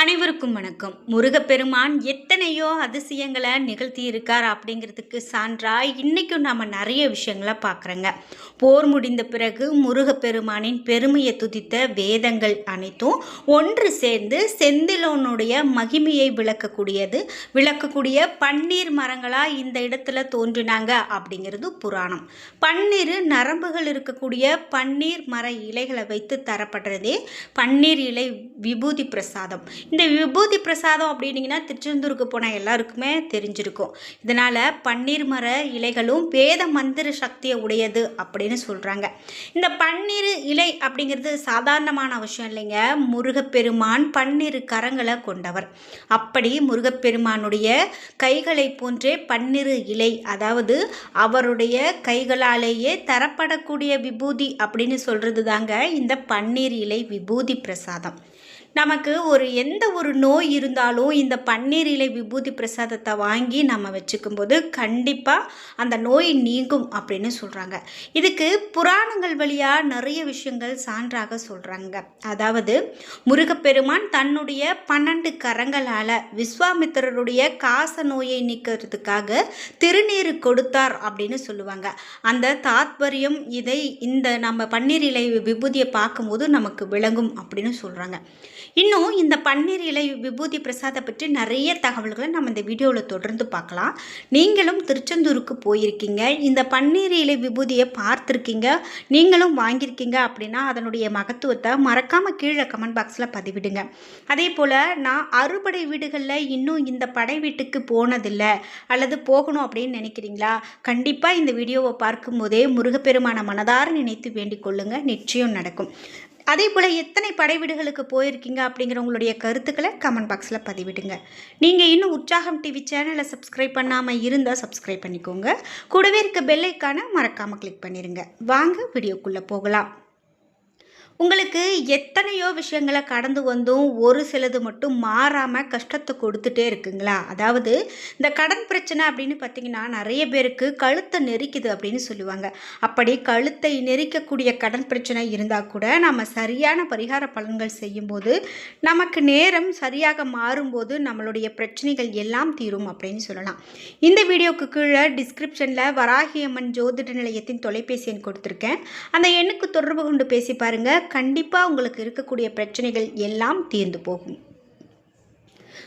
அனைவருக்கும் வணக்கம். முருகப்பெருமான் எத்தனையோ அதிசயங்களை நிகழ்த்தி இருக்கார் அப்படிங்கிறதுக்கு சான்றா இன்றைக்கும் நாம் நிறைய விஷயங்களை பார்க்குறோங்க. போர் முடிந்த பிறகு முருகப்பெருமானின் பெருமையை துதித்த வேதங்கள் அனைத்தும் ஒன்று சேர்ந்து செந்திலோனுடைய மகிமையை விளக்கக்கூடியது. விளக்கக்கூடிய பன்னீர் மரங்களாக இந்த இடத்துல தோன்றினாங்க அப்படிங்கிறது புராணம். பன்னீர் நரம்புகள் இருக்கக்கூடிய பன்னீர் மர இலைகளை வைத்து தரப்படுறதே பன்னீர் இலை விபூதி பிரசாதம். இந்த விபூதி பிரசாதம் அப்படின்னீங்கன்னா திருச்செந்தூருக்கு போன எல்லாருக்குமே தெரிஞ்சிருக்கும். இதனால் பன்னீர் மர இலைகளும் வேத மந்திர சக்தியை உடையது அப்படின்னு சொல்கிறாங்க இந்த பன்னீர் இலை அப்படிங்கிறது சாதாரணமான விஷயம் இல்லைங்க. முருகப்பெருமான் பன்னீர் கரங்களை கொண்டவர். அப்படி முருகப்பெருமானுடைய கைகளை போன்றே பன்னிரு இலை அதாவது அவருடைய கைகளாலேயே தரப்படக்கூடிய விபூதி அப்படின்னு சொல்கிறது தாங்க இந்த பன்னீர் இலை விபூதி பிரசாதம். நமக்கு ஒரு எந்த ஒரு நோய் இருந்தாலும் இந்த பன்னீர் இலை விபூதி பிரசாதத்தை வாங்கி நம்ம வச்சுக்கும்போது கண்டிப்பாக அந்த நோய் நீங்கும் அப்படின்னு சொல்கிறாங்க இதுக்கு புராணங்கள் வழியாக நிறைய விஷயங்கள் சான்றாக சொல்கிறாங்க அதாவது முருகப்பெருமான் தன்னுடைய பன்னெண்டு கரங்களால் விஸ்வாமித்திரருடைய காச நோயை நீக்கிறதுக்காக திருநீர் கொடுத்தார் அப்படின்னு சொல்லுவாங்க. அந்த தாத்பரியம் இதை இந்த நம்ம பன்னீர் இலை விபூதியை பார்க்கும்போது நமக்கு விளங்கும் அப்படின்னு சொல்கிறாங்க இன்னும் இந்த பன்னீர் இலை விபூதி பிரசாதை பற்றி நிறைய தகவல்களை நம்ம இந்த வீடியோவில் தொடர்ந்து பார்க்கலாம். நீங்களும் திருச்செந்தூருக்கு போயிருக்கீங்க. இந்த பன்னீர் இலை விபூதியை பார்த்துருக்கீங்க. நீங்களும் வாங்கியிருக்கீங்க அப்படின்னா அதனுடைய மகத்துவத்தை மறக்காமல் கீழே கமெண்ட் பாக்ஸில் பதிவிடுங்க. அதே போல் நான் அறுபடை வீடுகளில் இன்னும் இந்த படை வீட்டுக்கு போனதில்லை. அல்லது போகணும் அப்படின்னு நினைக்கிறீங்களா? கண்டிப்பாக இந்த வீடியோவை பார்க்கும்போதே முருகப்பெருமான மனதார நினைத்து வேண்டிக் கொள்ளுங்கள் நிச்சயம் நடக்கும். அதே போல் எத்தனை படைவீடுகளுக்கு போயிருக்கீங்க அப்படிங்கிற உங்களுடைய கருத்துக்களை கமெண்ட் பாக்ஸில் பதிவிடுங்க. நீங்கள் இன்னும் உற்சாகம் டிவி சேனலை சப்ஸ்கிரைப் பண்ணாமல் இருந்தால் சப்ஸ்கிரைப் பண்ணிக்கோங்க. கூடவே இருக்க பெல்லைக்கான மறக்காமல் கிளிக் பண்ணிடுங்க வாங்க வீடியோக்குள்ளே போகலாம். உங்களுக்கு எத்தனையோ விஷயங்களை கடந்து வந்தும் ஒரு சிலது மட்டும் மாறாமல் கஷ்டத்தை கொடுத்துட்டே இருக்குங்களா? அதாவது இந்த கடன் பிரச்சனை அப்படின்னு பார்த்தீங்கன்னா நிறைய பேருக்கு கழுத்தை நெரிக்குது அப்படின்னு சொல்லுவாங்க. அப்படி கழுத்தை நெரிக்கக்கூடிய கடன் பிரச்சனை இருந்தால் கூட நம்ம சரியான பரிகார பலன்கள் செய்யும்போது நமக்கு நேரம் சரியாக மாறும்போது நம்மளுடைய பிரச்சனைகள் எல்லாம் தீரும் அப்படின்னு சொல்லலாம். இந்த வீடியோக்கு கீழே டிஸ்கிரிப்ஷனில் வராகியம்மன் ஜோதிட நிலையத்தின் தொலைபேசி எண் கொடுத்துருக்கேன். அந்த எண்ணுக்கு தொடர்பு கொண்டு பேசி பாருங்கள் கண்டிப்பாக உங்களுக்கு இருக்கக்கூடிய பிரச்சனைகள் எல்லாம் தீர்ந்து போகும்.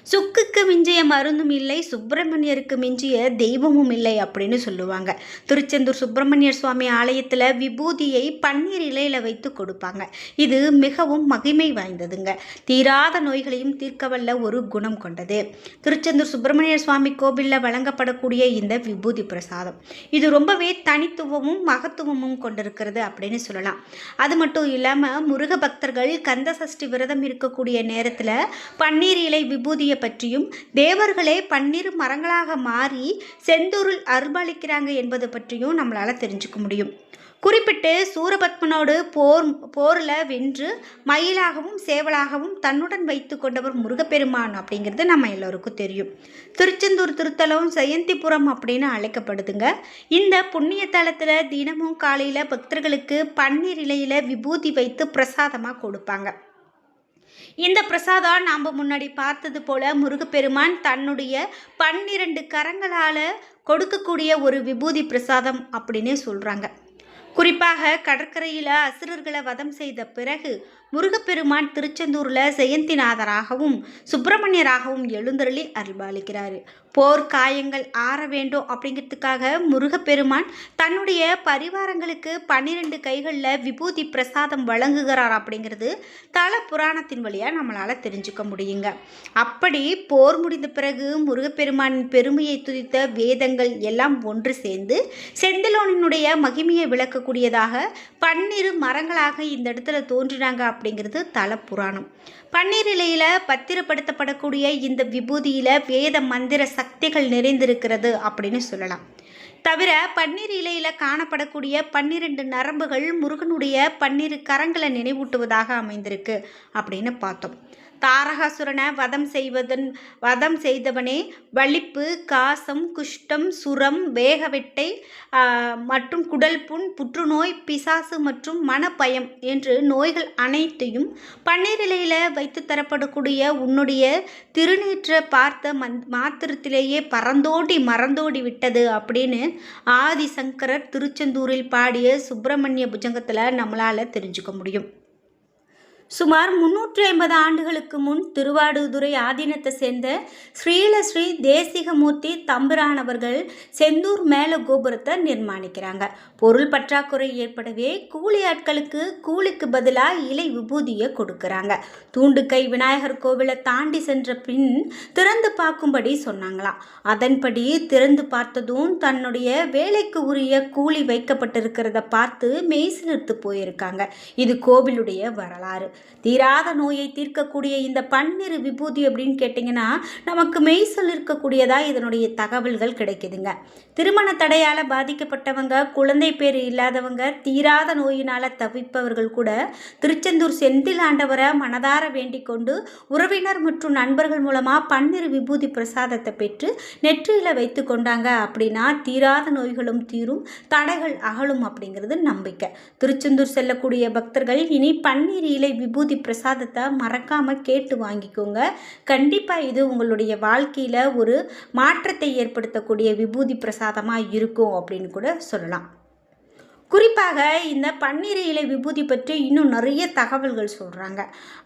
சுக்குக்கு மிஞ்சிய மருந்தும் இல்லை சுப்பிரமணியருக்கு மிஞ்சிய தெய்வமும் இல்லை அப்படின்னு சொல்லுவாங்க. திருச்செந்தூர் சுப்பிரமணியர் சுவாமி ஆலயத்தில் விபூதியை பன்னீர் இலையில் வைத்து கொடுப்பாங்க. இது மிகவும் மகிமை வாய்ந்ததுங்க. தீராத நோய்களையும் தீர்க்கவல்ல ஒரு குணம் கொண்டது. திருச்செந்தூர் சுப்பிரமணியர் சுவாமி கோவிலில் வழங்கப்படக்கூடிய இந்த விபூதி பிரசாதம். இது ரொம்பவே தனித்துவமும் மகத்துவமும் கொண்டிருக்கிறது அப்படின்னு சொல்லலாம். அது மட்டும் இல்லாமல் முருக பக்தர்கள் கந்த சஷ்டி விரதம் இருக்கக்கூடிய நேரத்தில் பன்னீர் இலை விபூதியை பற்றியும் தேவர்களே பன்னீர் மரங்களாக மாறி செந்தூரில் அருள்பாலிக்கிறாங்க என்பது பற்றியும் நம்மளால் தெரிஞ்சுக்க முடியும். குறிப்பிட்டு சூரபத்மனோடு போர் போரில் வென்று மயிலாகவும் சேவலாகவும் தன்னுடன் வைத்து கொண்டவர் முருகப்பெருமான் அப்படிங்கிறது நம்ம எல்லோருக்கும் தெரியும். திருச்செந்தூர் திருத்தலம் ஜெயந்திபுரம் அப்படின்னு அழைக்கப்படுதுங்க. இந்த புண்ணிய தலத்தில் தினமும் காலையில் பக்தர்களுக்கு பன்னீர் இலையில் விபூதி வைத்து பிரசாதமாக கொடுப்பாங்க. இந்த பிரசாதம் நாம் முன்னாடி பார்த்தது போல முருகப்பெருமான் தன்னுடைய பன்னிரண்டு கரங்களால் கொடுக்கக்கூடிய ஒரு விபூதி பிரசாதம் அப்படின்னே சொல்கிறாங்க குறிப்பாக கடற்கரையில் அசுரர்களை வதம் செய்த பிறகு முருகப்பெருமான் திருச்செந்தூரில் ஜெயந்திநாதராகவும் சுப்பிரமணியராகவும் எழுந்தருளி அருள்பாலிக்கிறார். போர் காயங்கள் ஆற வேண்டும் அப்படிங்கிறதுக்காக முருகப்பெருமான் தன்னுடைய பரிவாரங்களுக்கு பன்னிரெண்டு கைகளில் விபூதி பிரசாதம் வழங்குகிறார் அப்படிங்கிறது தல புராணத்தின் வழியாக நம்மளால் தெரிஞ்சுக்க முடியுங்க. அப்படி போர் முடிந்த பிறகு முருகப்பெருமானின் பெருமையை துதித்த வேதங்கள் எல்லாம் ஒன்று சேர்ந்து செந்திலோனினுடைய மகிமையை விளக்கக்கூடியதாக பன்னிரு மரங்களாக இந்த இடத்துல தோன்றினாங்க அப்படிங்கிறது தல புராணம். பன்னீர் இலையில் பத்திரப்படுத்தப்படக்கூடிய இந்த விபூதியில் வேத மந்திர சக்திகள் நிறைந்திருக்கிறது அப்படின்னு சொல்லலாம். தவிர பன்னீர் இலையில் காணப்படக்கூடிய பன்னிரெண்டு நரம்புகள் முருகனுடைய பன்னிரு கரங்களை நினைவூட்டுவதாக அமைந்திருக்கு அப்படின்னு பார்த்தோம். தாரகாசுரனை வதம் செய்வதன் வதம் செய்தவனே வலிப்பு காசம் குஷ்டம் சுரம் வேகவெட்டை மற்றும் குடல் புண் புற்றுநோய் பிசாசு மற்றும் மனப்பயம் என்று நோய்கள் அனைத்தையும் பன்னீரிலையில் வைத்து தரப்படக்கூடிய உன்னுடைய திருநீற்றை பார்த்த மந் மாத்திரத்திலேயே பறந்தோடி மறந்தோடி விட்டது அப்படின்னு ஆதிசங்கரர் திருச்செந்தூரில் பாடிய சுப்பிரமணிய புஜங்கத்தில் நம்மளால் தெரிஞ்சுக்க முடியும். சுமார் முன்னூற்றி ஐம்பது ஆண்டுகளுக்கு முன் திருவாடுதுறை ஆதீனத்தை சேர்ந்த ஸ்ரீலஸ்ரீ தேசிகமூர்த்தி தம்பிரானவர்கள் செந்தூர் மேல கோபுரத்தை நிர்மாணிக்கிறாங்க. பொருள் பற்றாக்குறை ஏற்படவே கூலி ஆட்களுக்கு கூலிக்கு பதிலாக இலை விபூதியை கொடுக்குறாங்க. தூண்டுக்கை விநாயகர் கோவிலை தாண்டி சென்ற பின் திறந்து பார்க்கும்படி சொன்னாங்களாம். அதன்படி திறந்து பார்த்ததும் தன்னுடைய வேலைக்கு உரிய கூலி வைக்கப்பட்டிருக்கிறத பார்த்து மெய்சிலிர்த்து போயிருக்காங்க. இது கோவிலுடைய வரலாறு. தீராத நோயை தீர்க்கக்கூடிய இந்த பன்னிரு விபூதி அப்படின்னு கேட்டிங்கன்னா நமக்கு மெய்சல் இருக்கக்கூடியதாக இதனுடைய தகவல்கள் கிடைக்குதுங்க. திருமண தடையால் பாதிக்கப்பட்டவங்க குழந்தை பேர் இல்லாதவங்க தீராத நோயினால் தவிப்பவர்கள் கூட திருச்செந்தூர் செந்தில் ஆண்டவரை மனதார வேண்டிக் கொண்டு உறவினர் மற்றும் நண்பர்கள் மூலமாக பன்னிரு விபூதி பிரசாதத்தை பெற்று நெற்றியில் வைத்து கொண்டாங்க அப்படின்னா தீராத நோய்களும் தீரும் தடைகள் அகலும் அப்படிங்கிறது நம்பிக்கை. திருச்செந்தூர் செல்லக்கூடிய பக்தர்கள் இனி பன்னீர் இலை விபூதி பிரசாதத்தை மறக்காமல் கேட்டு வாங்கிக்கோங்க. கண்டிப்பாக இது உங்களுடைய வாழ்க்கையில் ஒரு மாற்றத்தை ஏற்படுத்தக்கூடிய விபூதி பிரசாதமாக இருக்கும் அப்படின்னு கூட சொல்லலாம். குறிப்பாக இந்த பன்னீர் இலை விபூதி பற்றி இன்னும் நிறைய தகவல்கள் சொல்கிறாங்க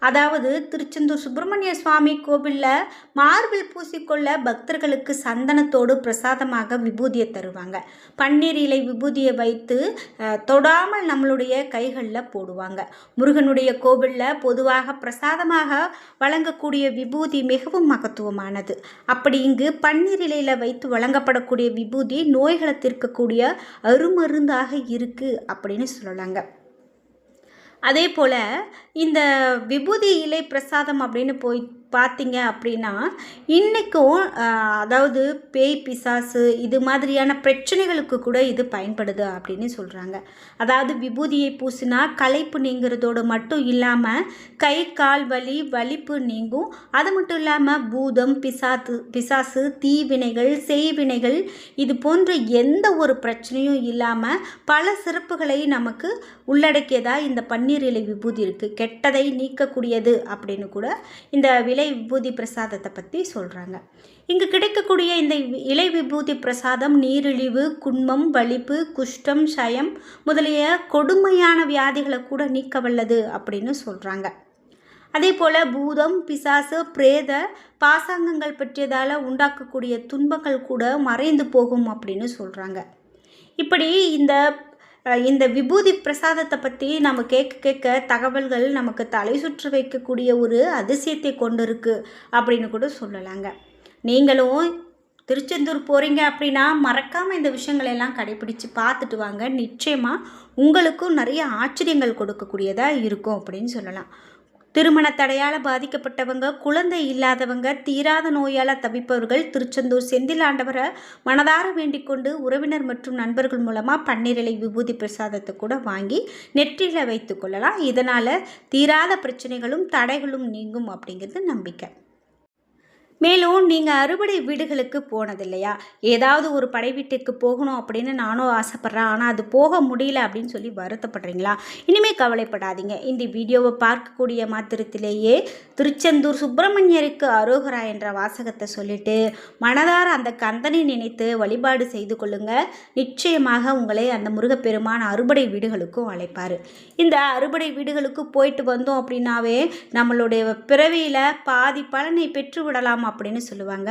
அதாவது திருச்செந்தூர் சுப்பிரமணிய சுவாமி கோவிலில் மார்பில் பூசிக்கொள்ள பக்தர்களுக்கு சந்தனத்தோடு பிரசாதமாக விபூதியை தருவாங்க. பன்னீர் இலை விபூதியை வைத்து தொடாமல் நம்மளுடைய கைகளில் போடுவாங்க. முருகனுடைய கோவிலில் பொதுவாக பிரசாதமாக வழங்கக்கூடிய விபூதி மிகவும் மகத்துவமானது. அப்படி இங்கு பன்னீர் இலையில் வைத்து வழங்கப்படக்கூடிய விபூதி நோய்களை தீர்க்கக்கூடிய அருமருந்தாக இருக்கு. இருக்குது அப்படின்னு சொல்லலாங்க. அதே போல் இந்த விபூதி இலை பிரசாதம் அப்படின்னு போய் பார்த்தீங்க அப்படின்னா இன்றைக்கும் அதாவது பேய் பிசாசு இது மாதிரியான பிரச்சனைகளுக்கு கூட இது பயன்படுது அப்படின்னு சொல்கிறாங்க அதாவது விபூதியை பூசினா களைப்பு நீங்கிறதோடு மட்டும் இல்லாமல் கை கால் வலி வலிப்பு நீங்கும். அது மட்டும் இல்லாமல் பூதம் பிசாத்து பிசாசு தீவினைகள் செய்வினைகள் இது போன்ற எந்த ஒரு பிரச்சனையும் இல்லாமல் பல சிறப்புகளை நமக்கு உள்ளடக்கியதாக இந்த பன்னீர் இலை விபூதி இருக்குது கெட்டதை நீக்கக்கூடியது அப்படின்னு கூட இந்த விலை இலை விபூதி பிரசாதத்தை பற்றி சொல்கிறாங்க இங்கு கிடைக்கக்கூடிய இந்த இலை விபூதி பிரசாதம் நீரிழிவு குன்மம் வலிப்பு குஷ்டம் சயம் முதலிய கொடுமையான வியாதிகளை கூட நீக்க வல்லது அப்படின்னு சொல்கிறாங்க அதே போல் பூதம் பிசாசு பிரேத பாசாங்கங்கள் பற்றியதால் உண்டாக்கக்கூடிய துன்பங்கள் கூட மறைந்து போகும் அப்படின்னு சொல்கிறாங்க இப்படி இந்த இந்த விபூதி பிரசாதத்தை பற்றி நம்ம கேட்க கேட்க தகவல்கள் நமக்கு தலை சுற்று வைக்கக்கூடிய ஒரு அதிசயத்தை கொண்டு இருக்குது அப்படின்னு கூட சொல்லலாங்க. நீங்களும் திருச்செந்தூர் போகிறீங்க அப்படின்னா மறக்காமல் இந்த விஷயங்களெல்லாம் கடைபிடித்து பார்த்துட்டு வாங்க. நிச்சயமாக உங்களுக்கும் நிறைய ஆச்சரியங்கள் கொடுக்கக்கூடியதாக இருக்கும் அப்படின்னு சொல்லலாம். திருமண தடையால் பாதிக்கப்பட்டவங்க குழந்தை இல்லாதவங்க தீராத நோயால் தவிப்பவர்கள் திருச்செந்தூர் செந்திலாண்டவரை மனதார வேண்டிக் கொண்டு உறவினர் மற்றும் நண்பர்கள் மூலமாக பன்னீரிலை விபூதி பிரசாதத்தை கூட வாங்கி நெற்றியில் வைத்து கொள்ளலாம். இதனால் தீராத பிரச்சனைகளும் தடைகளும் நீங்கும் அப்படிங்கிறது நம்பிக்கை. மேலும் நீங்கள் அறுபடை வீடுகளுக்கு போனது இல்லையா ஏதாவது ஒரு படை வீட்டுக்கு போகணும் அப்படின்னு நானும் ஆசைப்பட்றேன். ஆனால் அது போக முடியல அப்படின்னு சொல்லி வருத்தப்படுறீங்களா? இனிமேல் கவலைப்படாதீங்க. இந்த வீடியோவை பார்க்கக்கூடிய மாத்திரத்திலேயே திருச்செந்தூர் சுப்பிரமணியருக்கு அரோகரா என்ற வாசகத்தை சொல்லிட்டு மனதார அந்த கந்தனை நினைத்து வழிபாடு செய்து கொள்ளுங்க. நிச்சயமாக உங்களை அந்த முருகப்பெருமான அறுபடை வீடுகளுக்கும் அழைப்பார். இந்த அறுபடை வீடுகளுக்கு போயிட்டு வந்தோம் அப்படின்னாவே நம்மளுடைய பிறவியில் பாதி பலனை பெற்று விடலாம் அப்படின்னு சொல்லுவாங்க.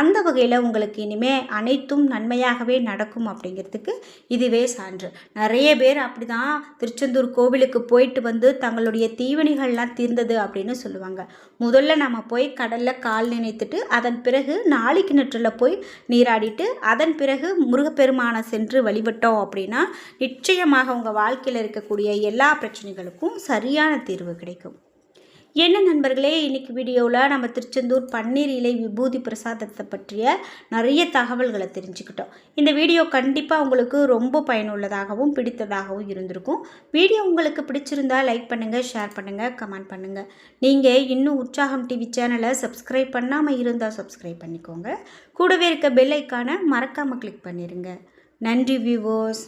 அந்த வகையில் உங்களுக்கு இனிமேல் அனைத்தும் நன்மையாகவே நடக்கும் அப்படிங்கிறதுக்கு இதுவே சான்று. நிறைய பேர் அப்படி தான் திருச்செந்தூர் கோவிலுக்கு போயிட்டு வந்து தங்களுடைய தீவணிகள்லாம் தீர்ந்தது அப்படின்னு சொல்லுவாங்க. முதல்ல நம்ம போய் கடலில் கால் நினைத்துட்டு அதன் பிறகு நாளைக்கு நற்றில் போய் நீராடிட்டு அதன் பிறகு முருகப்பெருமானை சென்று வழிபட்டோம் அப்படின்னா நிச்சயமாக உங்கள் வாழ்க்கையில் இருக்கக்கூடிய எல்லா பிரச்சனைகளுக்கும் சரியான தீர்வு கிடைக்கும். என்ன நண்பர்களே இன்றைக்கி வீடியோவில் நம்ம திருச்செந்தூர் பன்னீர் இலை விபூதி பிரசாதத்தை பற்றிய நிறைய தகவல்களை தெரிஞ்சுக்கிட்டோம். இந்த வீடியோ கண்டிப்பாக உங்களுக்கு ரொம்ப பயனுள்ளதாகவும் பிடித்ததாகவும் இருந்திருக்கும். வீடியோ உங்களுக்கு பிடிச்சிருந்தா லைக் பண்ணுங்கள் ஷேர் பண்ணுங்கள் கமெண்ட் பண்ணுங்கள் நீங்கள் இன்னும் உற்சாகம் டிவி சேனலை சப்ஸ்கிரைப் பண்ணாமல் இருந்தால் சப்ஸ்கிரைப் பண்ணிக்கோங்க. கூடவே இருக்க பெல் ஐக்கானை மறக்காமல் கிளிக் பண்ணிடுங்க நன்றி வியூவர்ஸ்